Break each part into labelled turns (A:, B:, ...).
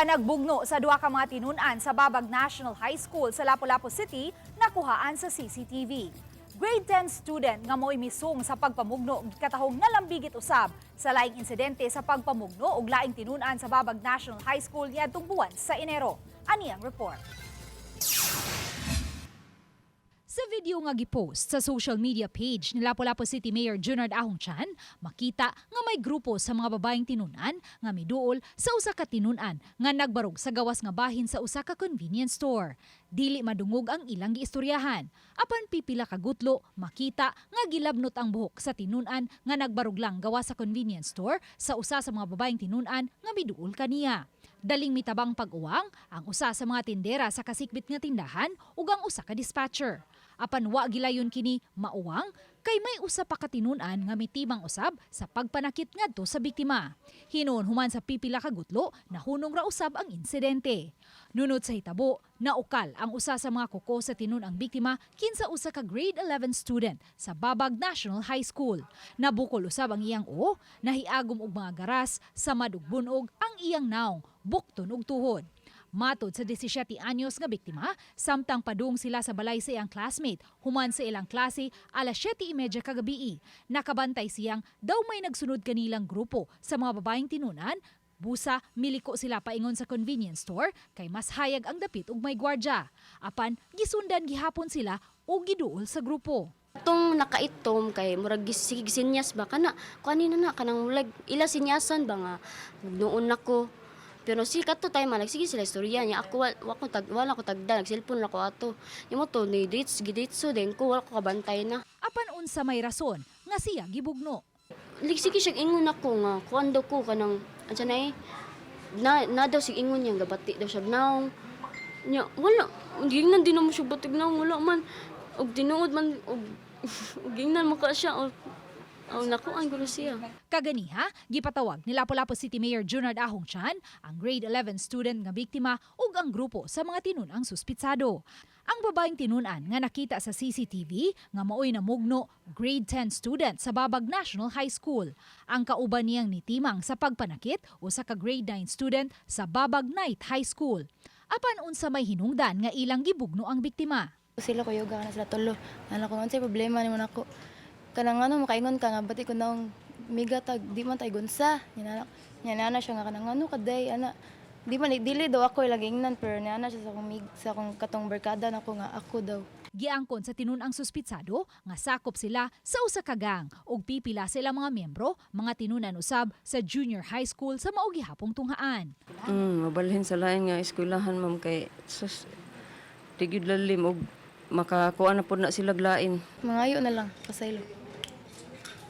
A: Panagbugno sa duha ka mga tinunan sa Babag National High School sa Lapu-Lapu City nakuhaan sa CCTV. Grade 10 student nga mo'y misung sa pagpamugno katahong nalambigit usab sa laing insidente sa pagpamugno ug laing tinunan sa Babag National High School niadtong buwan sa Enero. Ani ang report. Sa video nga gipost sa social media page ni Lapu-Lapu City Mayor Junard Ahong Chan, makita nga may grupo sa mga babaeng tinunan nga miduol sa usa ka tinunan nga nagbarog sa gawas nga bahin sa usa ka convenience store. Dili madungog ang ilang giistoryahan. Apan pipila ka gutlo, makita nga gilabnot ang buhok sa tinunan nga nagbarog lang gawas sa convenience store sa usa sa mga babaeng tinunan nga miduol kaniya. Daling mitabang pag-uwang ang usa sa mga tindera sa kasikbit nga tindahan ug ang usa ka dispatcher. Apan wa gilayon kini mauwang kay may usa pa katinunan nga mitibang usab sa pagpanakit ngadto sa biktima. Hinuon human sa pipila ka gutlo nahunong ra usab ang insidente. Nunod sa hitabo, naukal ang usa sa mga kuko sa tinun ang biktima kinsa usa ka grade 11 student sa Babag National High School. Nabukol usab ang iyang o, nahiagom og mga garas sa madugbunog ang iyang naong, bukton ug tuhod. Matod sa 17 anyos nga biktima, samtang padung sila sa balay sa iyang classmate, human sa ilang klase alas 7.30 kagabi. Nakabantay siyang daw may nagsunod kanilang grupo sa mga babaeng tinunan, Busa, miliko sila paingon sa convenience store kay mas hayag ang dapit ug may gwardya. Apan, gisundan gihapon sila o giduol sa grupo.
B: Itong nakaitom kay murag sinyas ba kana kanina na kanang mulag ila sinyasan ba nga noon nako pero si kato tayo man sige sila istorya niya. Ako wa, wa ko tag wala ko tagda nag cellphone ako ato. Imo to ni dates giditso din ko. Wala ko kabantay na.
A: Apan unsa may rason nga siya gibugno.
B: Ligsige siya ingon ako nga kuan daw ko kanang ansa na eh? Na, na daw sig ingon niya gabati daw siya naong nya wala gingnan din mo siya batig naong wala man og tinuod man og og gingnan mo ka siya og og naku ang gulo siya
A: Kaganiha, gipatawag ni Lapu-Lapu City Mayor Junard Ahong Chan ang grade 11 student nga biktima ug ang grupo sa mga tinunang suspitsado. Ang babaeng tinunan nga nakita sa CCTV nga maoy na mugno grade 10 student sa Babag National High School. Ang kauban niyang nitimang sa pagpanakit o sa ka grade 9 student sa Babag Night High School. Apan unsa may hinungdan nga ilang gibugno ang biktima.
C: sila ko yoga na sila tulo. Ano ko unsay problema ni mo nako. Kanang ano makaingon ka nga bati ko naong miga tag di man tay gunsa. Nyana nyana siya nga kanang ano kaday ana. Di man dili daw ako ilagingnan pero nyana siya sa akong mig sa akong katong barkada nako nga ako daw.
A: Giangkon sa tinunang suspitsado nga sakop sila sa usa ka gang ug pipila sila mga miyembro, mga tinunan usab sa junior high school sa mao gihapong tunghaan.
D: Mm, mabalhin sa lain nga eskwelahan ma'am kay sus tigid lalim og makakuha na po na sila glain.
C: Mangayo na lang pasaylo.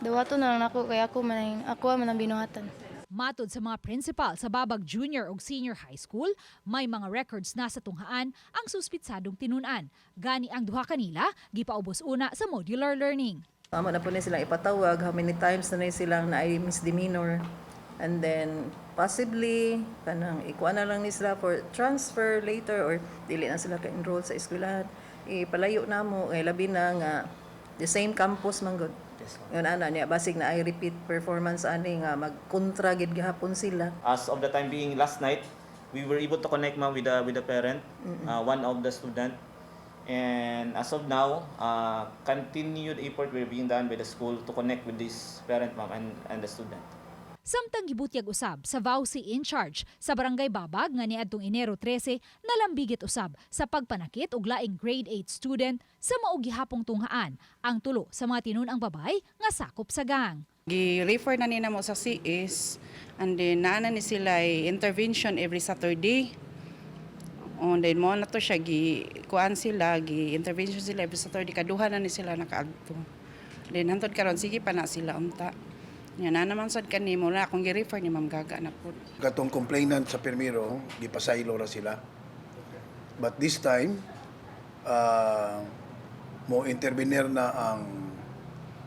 C: Dawato na lang ako kaya ako man ako man ang binuhatan.
A: Matod sa mga principal sa Babag Junior ug Senior High School, may mga records na sa tunghaan ang suspitsadong tinunan. Gani ang duha kanila gipaubos una sa modular learning.
E: Tama na po na silang ipatawag, how many times na na silang na ay misdemeanor. And then, possibly, kanang ikuha na lang ni sila for transfer later or dili na sila ka-enroll sa eskwelahan. Ipalayo na mo, eh, labi na nga, the same campus man good. Yun ana niya, basig na ay repeat performance ani nga magkontra gid gihapon sila.
F: As of the time being last night, we were able to connect ma'am with the with the parent, uh, one of the student. And as of now, uh, continued effort were being done by the school to connect with this parent ma'am and, and the student.
A: Samtang gibutyag usab sa VAUSI in charge sa Barangay Babag nga niadtong Enero 13 nalambigit usab sa pagpanakit og laing grade 8 student sa mao gihapong tunghaan ang tulo sa mga tinunang babay nga sakop sa gang.
G: Gi-refer na nila mo sa CS and then naana ni sila intervention every Saturday. And then mo na to siya gi kuan sila gi intervention sila every Saturday kaduha na ni sila nakaadto. Then hantod karon sige pa na sila unta. Yan na naman sad kanimo na akong gi-refer ni Ma'am Gaga na po.
H: katong complainant sa Permiro, gipasaylo ra sila. But this time, uh, mo intervenir na ang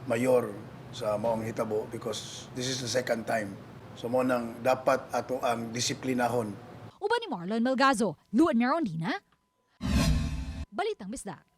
H: mayor sa maong hitabo because this is the second time. So mo nang dapat ato ang disiplinahon
A: Uban ni Marlon Melgazo, Luan Merondina, Balitang Bisdak.